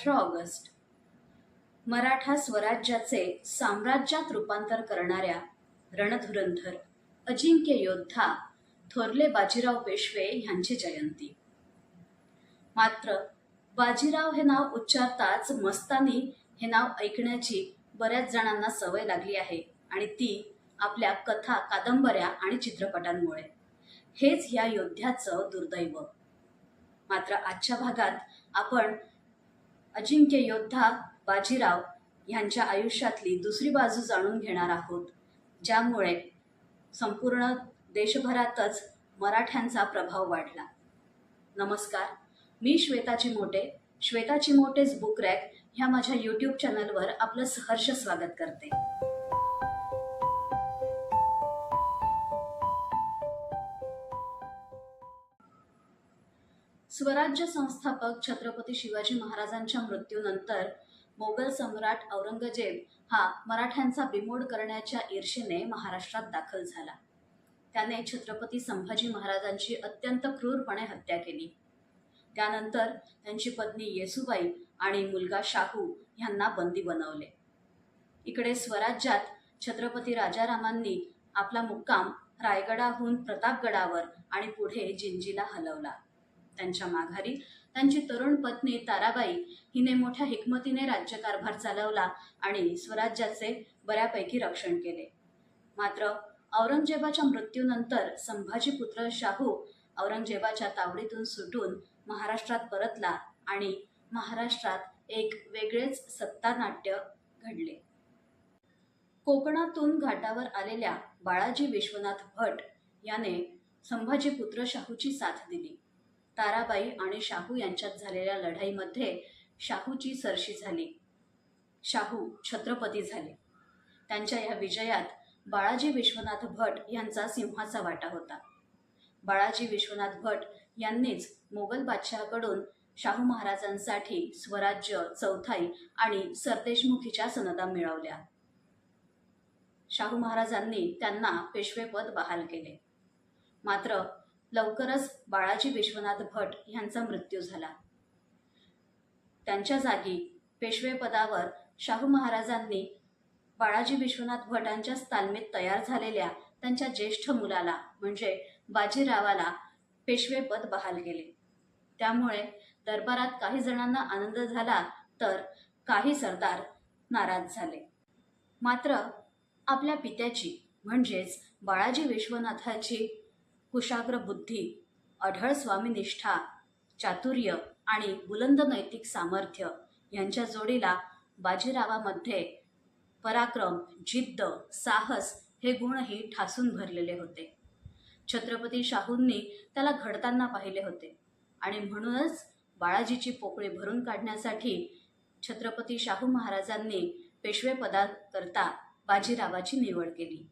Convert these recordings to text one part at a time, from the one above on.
अठरा ऑगस्ट. मराठा स्वराज्याचे साम्राज्यात रूपांतर करणाऱ्या रणधुरंधर अजिंक्य योद्धा थोरले बाजीराव पेशवे ह्यांची जयंती. मात्र बाजीराव हे नाव उच्चारताच मस्तानी हे नाव ऐकण्याची बऱ्याच जणांना सवय लागली आहे आणि ती आपल्या कथा कादंबऱ्या आणि चित्रपटांमुळे. हेच या योद्ध्याचं दुर्दैव. मात्र आजच्या भागात आपण अजिंक्य योद्धा बाजीराव यांच्या आयुष्यातली दुसरी बाजू जाणून घेणार आहोत ज्यामुळे संपूर्ण देशभरातच मराठ्यांचा प्रभाव वाढला. नमस्कार मी श्वेताची मोटे. श्वेताची मोटेच बुक रॅक ह्या माझ्या यूट्यूब चॅनलवर आपलं सहर्ष स्वागत करते. स्वराज्य संस्थापक छत्रपती शिवाजी महाराजांच्या मृत्यूनंतर मोगल सम्राट औरंगजेब हा मराठ्यांचा बिमोड करण्याच्या ईर्षेने महाराष्ट्रात दाखल झाला. त्याने छत्रपती संभाजी महाराजांची अत्यंत क्रूरपणे हत्या केली. त्यानंतर त्यांची पत्नी येसुबाई आणि मुलगा शाहू यांना बंदी बनवले. इकडे स्वराज्यात छत्रपती राजारामांनी आपला मुक्काम रायगडाहून प्रतापगडावर आणि पुढे जिंजीला हलवला. त्यांच्या माघारी. त्यांची तरुण पत्नी ताराबाई हिने मोठ्या हिकमतीने राज्यकारभार चालवला आणि स्वराज्याचे बऱ्यापैकी रक्षण केले. मात्र औरंगजेबाच्या मृत्यूनंतर संभाजी पुत्र शाहू औरंगजेबाच्या तावडीतून सुटून महाराष्ट्रात परतला आणि महाराष्ट्रात एक वेगळेच सत्तानाट्य घडले. कोकणातून घाटावर आलेल्या बाळाजी विश्वनाथ भट याने संभाजी पुत्र शाहूची साथ दिली. ताराबाई आणि शाहू यांच्यात झालेल्या लढाईमध्ये शाहूची सरशी झाली. शाहू छत्रपती झाले. त्यांच्या या विजयात बाळाजी विश्वनाथ भट यांचा सिंहाचा वाटा होता. बाळाजी विश्वनाथ भट यांनीच मोगल बादशहाकडून शाहू महाराजांसाठी स्वराज्य चौथाई आणि सरदेशमुखीच्या सनदा मिळवल्या. शाहू महाराजांनी त्यांना पेशवेपद बहाल केले. मात्र लवकरच बाळाजी विश्वनाथ भट यांचा मृत्यू झाला. त्यांच्या जागी पेशवेपदावर शाहू महाराजांनी बाळाजी विश्वनाथ भटांच्या तालमीत तयार झालेल्या त्यांच्या ज्येष्ठ मुलाला म्हणजे बाजीरावाला पेशवेपद बहाल केले. त्यामुळे दरबारात काही जणांना आनंद झाला तर काही सरदार नाराज झाले. मात्र आपल्या पित्याची म्हणजेच बाळाजी विश्वनाथाची कुशाग्र बुद्धी अढळ स्वामीनिष्ठा चातुर्य आणि बुलंद नैतिक सामर्थ्य यांच्या जोडीला बाजीरावामध्ये पराक्रम जिद्द साहस हे गुणही ठासून भरलेले होते. छत्रपती शाहूंनी त्याला घडताना पाहिले होते आणि म्हणूनच बाळाजीची पोकळी भरून काढण्यासाठी छत्रपती शाहू महाराजांनी पेशवेपदाकरता बाजीरावाची निवड केली.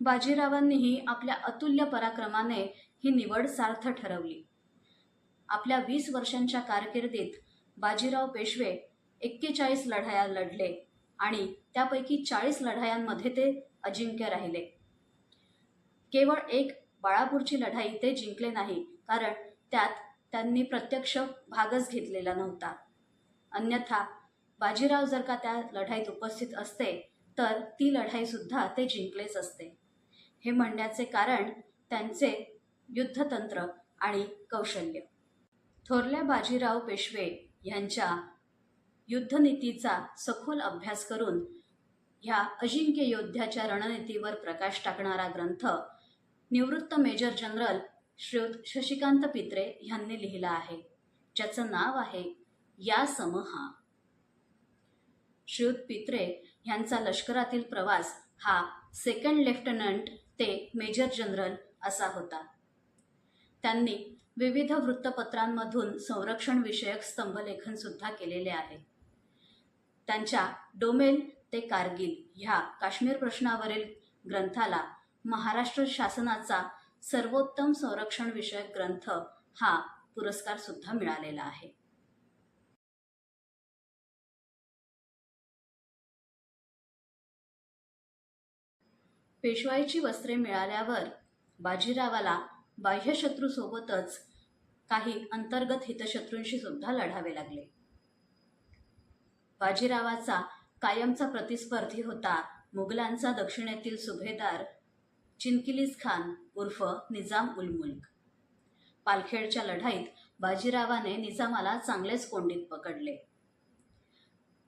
बाजीरावांनीही आपल्या अतुल्य पराक्रमाने ही निवड सार्थ ठरवली. आपल्या वीस वर्षांच्या कारकिर्दीत बाजीराव पेशवे एक्केचाळीस लढाया लढले आणि त्यापैकी चाळीस लढायांमध्ये ते अजिंक्य राहिले. केवळ एक बाळापूरची लढाई ते जिंकले नाही कारण त्यात त्यांनी प्रत्यक्ष भागच घेतलेला नव्हता. अन्यथा बाजीराव जर का त्या लढाईत उपस्थित असते तर ती लढाईसुद्धा ते जिंकलेच असते. हे म्हणण्याचे कारण त्यांचे युद्धतंत्र आणि कौशल्य. थोरल्या बाजीराव पेशवे यांच्या युद्धनीतीचा सखोल अभ्यास करून ह्या अजिंक्य योद्ध्याच्या रणनीतीवर प्रकाश टाकणारा ग्रंथ निवृत्त मेजर जनरल श्रीयुत शशिकांत पित्रे यांनी लिहिला आहे. ज्याचं नाव आहे या समहा. श्रीयुत पित्रे यांचा लष्करातील प्रवास हा सेकंड लेफ्टनंट ते मेजर जनरल असा होता. त्यांनी विविध वृत्तपत्रांमधून संरक्षण विषयक केलेले आहे. त्यांच्या डोमेल ते कारगिल ह्या काश्मीर प्रश्नावरील ग्रंथाला महाराष्ट्र शासनाचा सर्वोत्तम संरक्षणविषयक ग्रंथ हा पुरस्कारसुद्धा मिळालेला आहे. पेशवाईची वस्त्रे मिळाल्यावर बाजीरावाला बाह्यशत्रूसोबतच काही अंतर्गत हितशत्रूंशी सुद्धा लढावे लागले. बाजीरावाचा कायमचा प्रतिस्पर्धी होता मुघलांचा दक्षिणेतील सुभेदार चिनकिलीस खान उर्फ निजाम उल मुल्क. पालखेडच्या लढाईत बाजीरावाने निजामाला चांगलेच कोंडीत पकडले.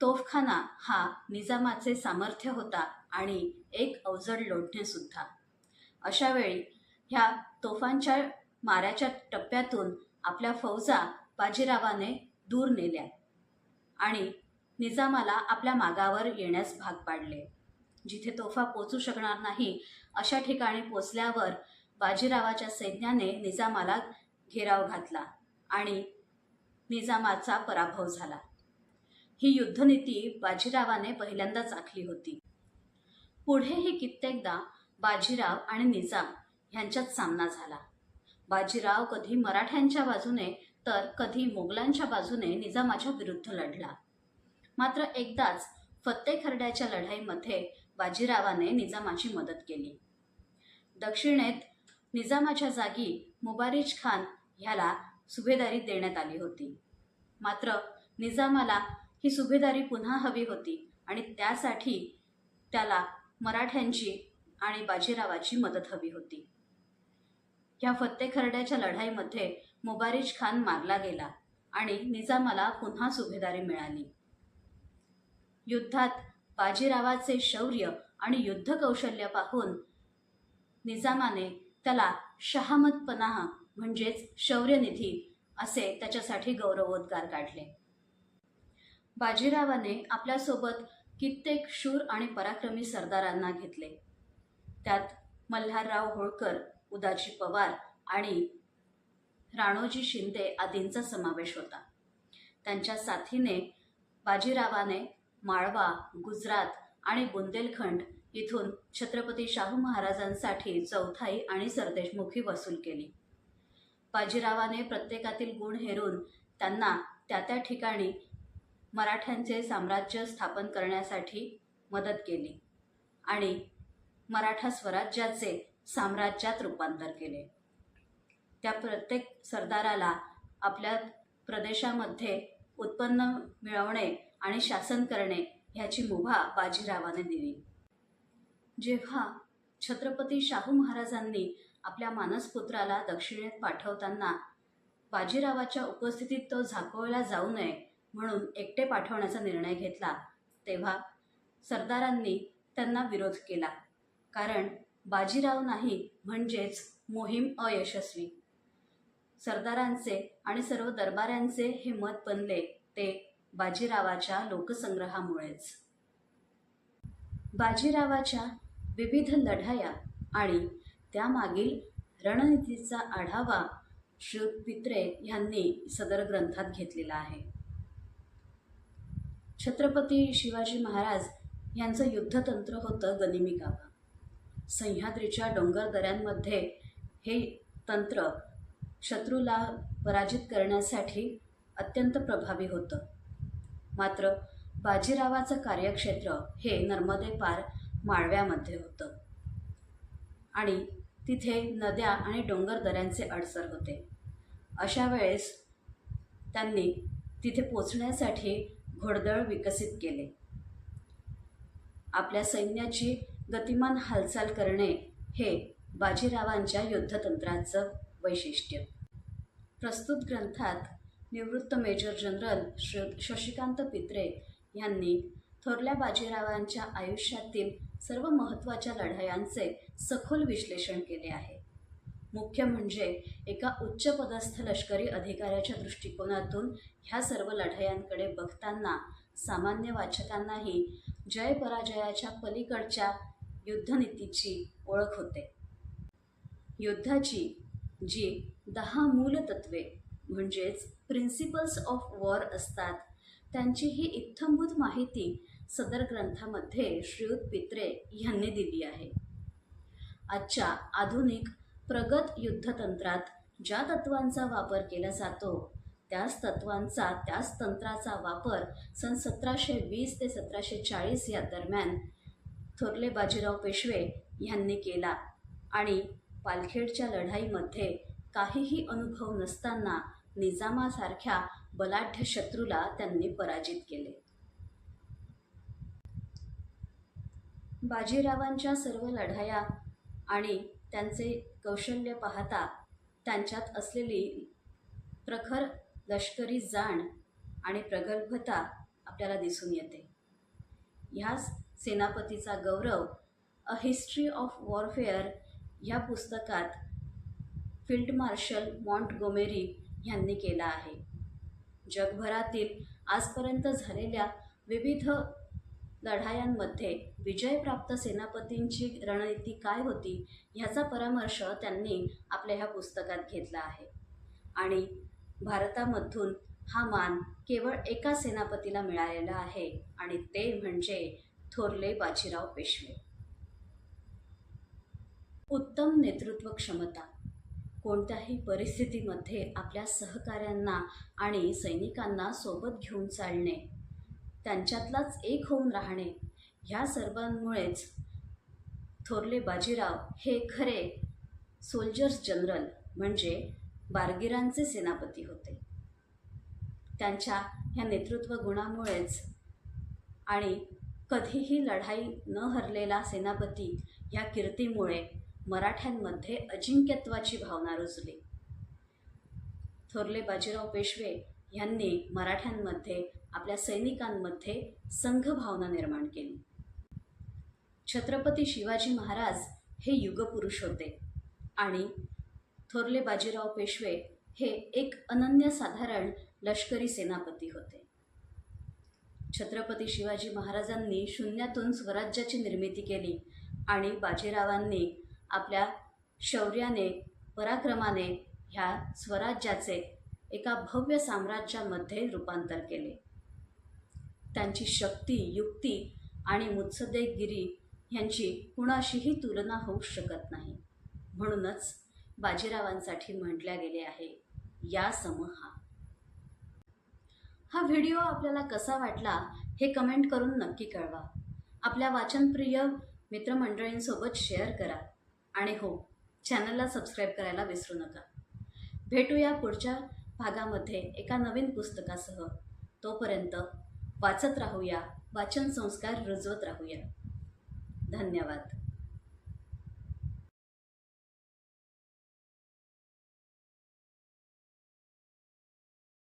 तोफखाना हा निजामाचे सामर्थ्य होता आणि एक अवजड लोटणे सुद्धा. ह्या तोफांच्या माऱ्याच्या टप्प्यातून आपल्या फौजा बाजीरावाने दूर नेल्या आणि निजामाला आपल्या मागावर येण्यास भाग पाडले. जिथे तोफा पोचू शकणार नाही अशा ठिकाणी पोचल्यावर बाजीरावाच्या सैन्याने निजामाला घेराव घातला आणि निजामाचा पराभव झाला. ही युद्धनीती बाजीरावाने पहिल्यांदाच आखली होती. पुढेही कित्येकदा बाजीराव आणि निजाम ह्यांच्यात सामना झाला. बाजीराव कधी मराठ्यांच्या बाजूने तर कधी मोगलांच्या बाजूने निजामाच्या विरुद्ध लढला. मात्र एकदाच फत्तेखर्ड्याच्या लढाईमध्ये बाजीरावाने निजामाची मदत केली. दक्षिणेत निजामाच्या जागी मुबारिज खान ह्याला सुभेदारी देण्यात आली होती. मात्र निजामाला ही सुभेदारी पुन्हा हवी होती आणि त्यासाठी त्याला मराठ्यांची आणि बाजीरावाची मदत हवी होती. ह्या फत्तेखरड्याच्या लढाईमध्ये मुबारिज खान मारला गेला आणि निजामाला पुन्हा सुभेदारी मिळाली. युद्धात बाजीरावाचे शौर्य आणि युद्ध कौशल्य पाहून निजामाने त्याला शहामत पनाह म्हणजेच शौर्यनिधी असे त्याच्यासाठी गौरवोद्गार काढले. बाजीरावाने आपल्यासोबत कित्येक शूर आणि पराक्रमी सरदारांना घेतले. त्यात मल्हारराव होळकर उदाजी पवार आणि राणोजी शिंदे आदींचा समावेश होता. त्यांच्या साथीने बाजीरावाने माळवा गुजरात आणि बुंदेलखंड इथून छत्रपती शाहू महाराजांसाठी चौथाई आणि सरदेशमुखी वसूल केली. बाजीरावाने प्रत्येकातील गुण हेरून त्यांना त्या त्या ठिकाणी मराठ्यांचे साम्राज्य स्थापन करण्यासाठी मदत केली आणि मराठा स्वराज्याचे साम्राज्यात रूपांतर केले. त्या प्रत्येक सरदाराला आपल्या प्रदेशामध्ये उत्पन्न मिळवणे आणि शासन करणे ह्याची मुभा बाजीरावाने दिली. जेव्हा छत्रपती शाहू महाराजांनी आपल्या मानसपुत्राला दक्षिणेत पाठवताना बाजीरावाच्या उपस्थितीत तो झाकोळला जाऊ नये म्हणून एकटे पाठवण्याचा निर्णय घेतला तेव्हा सरदारांनी त्यांना विरोध केला. कारण बाजीराव नाही म्हणजेच मोहीम अयशस्वी. सरदारांचे आणि सर्व दरबाऱ्यांचे हे मत बनले ते बाजीरावाच्या लोकसंग्रहामुळेच. बाजीरावाच्या विविध लढाया आणि त्यामागील रणनीतीचा आढावा श्रुत पित्रे यांनी सदर ग्रंथात घेतलेला आहे. छत्रपती शिवाजी महाराज यांचं युद्धतंत्र होतं गनिमी काबा सह्याद्रीच्या डोंगर दऱ्यांमध्ये हे तंत्र शत्रूला पराजित करण्यासाठी अत्यंत प्रभावी होतं. मात्र बाजीरावाचं कार्यक्षेत्र हे नर्मदे पार माळव्यामध्ये होतं. आणि तिथे नद्या आणि डोंगर दऱ्यांचे अडसर होते. अशा वेळेस त्यांनी तिथे पोचण्यासाठी घोडदळ विकसित केले. आपल्या सैन्याची गतिमान हालचाल करणे हे बाजीरावांच्या युद्धतंत्राचं वैशिष्ट्य. प्रस्तुत ग्रंथात निवृत्त मेजर जनरल श शशिकांत पित्रे यांनी थोरल्या बाजीरावांच्या आयुष्यातील सर्व महत्त्वाच्या लढायांचे सखोल विश्लेषण केले आहे. मुख्य म्हणजे एका उच्चपदस्थ लष्करी अधिकाऱ्याच्या दृष्टिकोनातून ह्या सर्व लढायांकडे बघताना सामान्य वाचकांनाही जय पराजयाच्या पलीकडच्या युद्धनीतीची ओळख होते. युद्धाची जी दहा मूलतत्वे म्हणजेच प्रिन्सिपल्स ऑफ वॉर असतात त्यांची ही इत्थंभूत माहिती सदर ग्रंथामध्ये श्रीयुत पित्रे यांनी दिली आहे. आजच्या आधुनिक प्रगत युद्धतंत्रात ज्या तत्वांचा वापर केला जातो त्याच तत्वांचा त्याच तंत्राचा वापर सन सतराशे वीस ते सतराशे चाळीस या दरम्यान थोरले बाजीराव पेशवे यांनी केला. आणि पालखेडच्या लढाईमध्ये काहीही अनुभव नसताना निजामासारख्या बलाढ्य शत्रूला त्यांनी पराजित केले. बाजीरावांच्या सर्व लढाया आणि त्यांचे कौशल्य पाहता त्यांच्यात असलेली प्रखर लष्करी जाण आणि प्रगल्भता आपल्याला दिसून येते. ह्याच सेनापतीचा गौरव अ हिस्ट्री ऑफ वॉरफेअर ह्या पुस्तकात फील्ड मार्शल मॉन्टगोमेरी यांनी केला आहे. जगभरातील आजपर्यंत झालेल्या विविध लढायांमध्ये विजयप्राप्त सेनापतींची रणनीती काय होती ह्याचा परामर्श त्यांनी आपल्या ह्या पुस्तकात घेतला आहे. आणि भारतामधून हा मान केवळ एका सेनापतीला मिळालेला आहे आणि ते म्हणजे थोरले बाजीराव पेशवे. उत्तम नेतृत्व क्षमता. कोणत्याही परिस्थितीमध्ये आपल्या सहकाऱ्यांना आणि सैनिकांना सोबत घेऊन चालणे त्यांच्यातलाच एक होऊन राहणे. ह्या सर्वांमुळेच थोरले बाजीराव हे खरे सोल्जर्स जनरल म्हणजे बारगिरांचे सेनापती होते. त्यांच्या ह्या नेतृत्व गुणामुळेच आणि कधीही लढाई न हरलेला सेनापती ह्या कीर्तीमुळे मराठ्यांमध्ये अजिंक्यत्वाची भावना रुजली. थोरले बाजीराव पेशवे ह्यांनी मराठ्यांमध्ये आपल्या सैनिकांमध्ये संघभावना निर्माण केली. छत्रपती शिवाजी महाराज हे युगपुरुष होते आणि थोरले बाजीराव पेशवे हे एक अनन्यसाधारण लष्करी सेनापती होते. छत्रपती शिवाजी महाराजांनी शून्यातून स्वराज्याची निर्मिती केली आणि बाजीरावांनी आपल्या शौर्याने पराक्रमाने ह्या स्वराज्याचे एका भव्य साम्राज्यामध्ये रूपांतर केले. त्यांची शक्ती युक्ती आणि मुत्सदेगिरी ह्यांची कुणाशीही तुलना होऊ शकत नाही. म्हणूनच बाजीरावांसाठी म्हटल्या गेले आहे या समहा हा व्हिडिओ आपल्याला कसा वाटला हे कमेंट करून नक्की कळवा. आपल्या वाचनप्रिय मित्रमंडळींसोबत शेअर करा आणि हो चॅनलला सबस्क्राईब करायला विसरू नका. भेटूया पुढच्या भागामध्ये एका नवीन पुस्तकासह तोपर्यंत वाचत राहूया वाचन संस्कार रुजवत राहूया. धन्यवाद.